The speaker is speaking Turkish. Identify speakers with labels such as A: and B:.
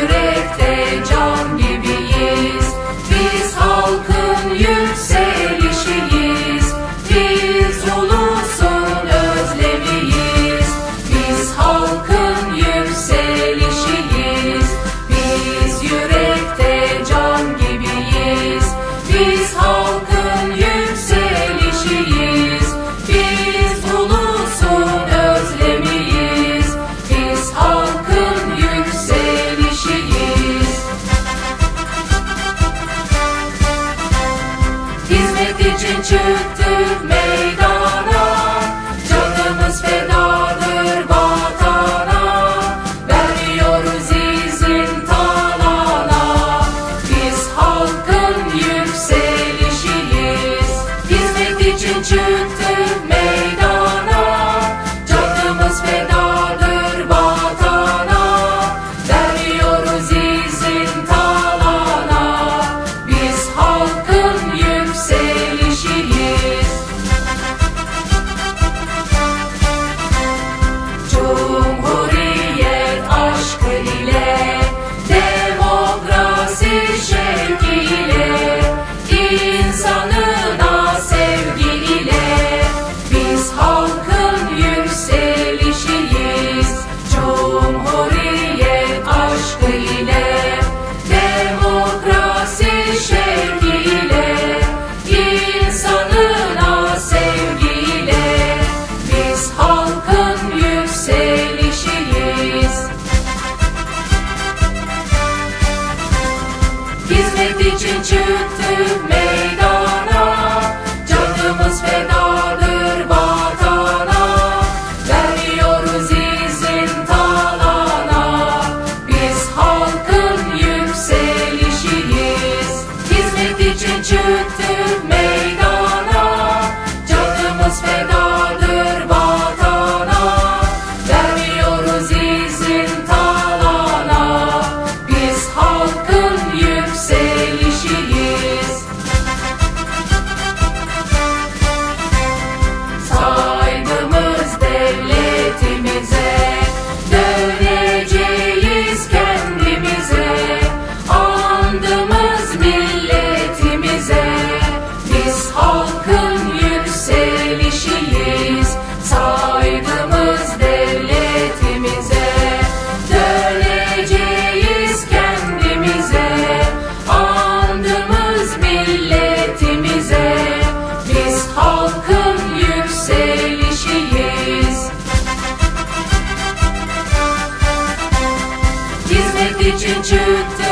A: today. Gidicin çıktı Hizmet için çıktık meydan için çıktı